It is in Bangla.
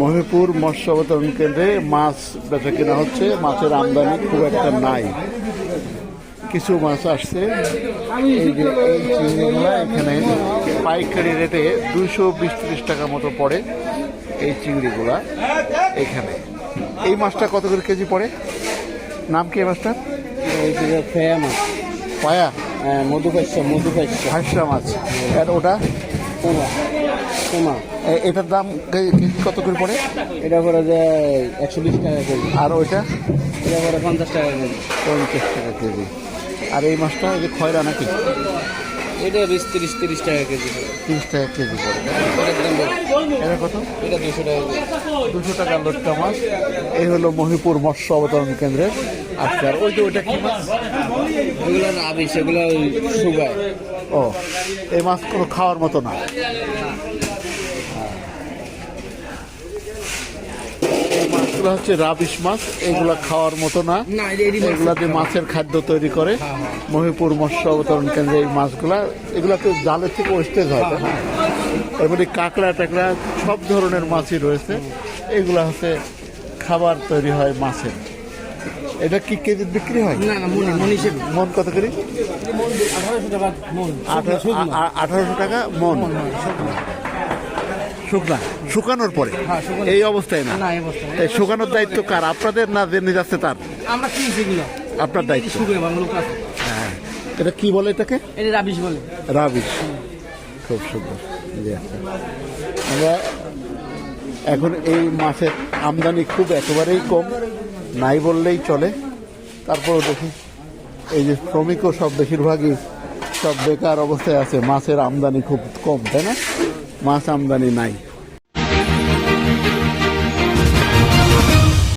মহিপুর মৎস্য অবতরণ কেন্দ্রে মাছ বেচা কেনা হচ্ছে। মাছের আমদানি খুব একটা নাই। কিছু মাছ আসছে। এই যে এই চিংড়িগুলো এখানে পাইকারি রেটে দুইশো বিশ ত্রিশ টাকা মতো পড়ে এই চিংড়িগুলা এখানে। এই মাছটা কত করে কেজি পড়ে? নাম কি মাছটা পায়া মধুপাচ্য মধুপাচ্য হাঁসরা মাছ। আর ওটা। এটার দাম কত করে পড়ে? এটা করে যে একশো বিশ টাকা কেজি। আর ওইটা? এটা করে পঞ্চাশ টাকা কেজি। পঞ্চাশ টাকা কেজি। আর এই মাছটা এই যে খয়রা নাকি? এটা বিশ তিরিশ তিরিশ টাকা কেজি। তিরিশ টাকা কেজি পড়ে। এটা কত? এটা দুশো টাকা দুশো টাকা লোট্টা মাছ। এই হলো মহিপুর মৎস্য অবতরণ কেন্দ্রের আজকার ওই যে ওইটা কি মাছ? এগুলো রাবি সেগুলো সুগায় ও এই মাছ কোনো খাওয়ার মতো না। এই মাছগুলো হচ্ছে রাবিশ মাছ এগুলো খাওয়ার মতো না। এগুলা দিয়ে মাছের খাদ্য তৈরি করে। মহিপুর মৎস্য অবতরণ কেন্দ্রে এই মাছগুলা এগুলা তো জালের থেকে ওয়েস্টেজ হয় তাই না? কাঁকড়া টাকড়া সব ধরনের মাছই রয়েছে। এগুলা হচ্ছে খাবার তৈরি হয় মাছের। এটা কি কেজি বিক্রি হয়? না না মন কত করে? মন আঠারোশো টাকা মন। শুকনা। শুকানোর পরে? হ্যাঁ, এই অবস্থায় না। এই শুকানোর দায়িত্ব কার? আপনাদের না জেনে যাচ্ছে তার? আমরা আপনার দায়িত্ব। হ্যাঁ। এটা কি বলে এটাকে? এটা রাবিশ বলে। রাবিশ। খুব সুন্দর। আমরা এখন এই মাছের আমদানি খুব একেবারেই কম। নাই বললেই চলে। তারপরও দেখি এই যে শ্রমিকও সব বেশিরভাগই সব বেকার অবস্থায় আছে। মাছের আমদানি খুব কম তাই না? মাছ আমদানি নাই।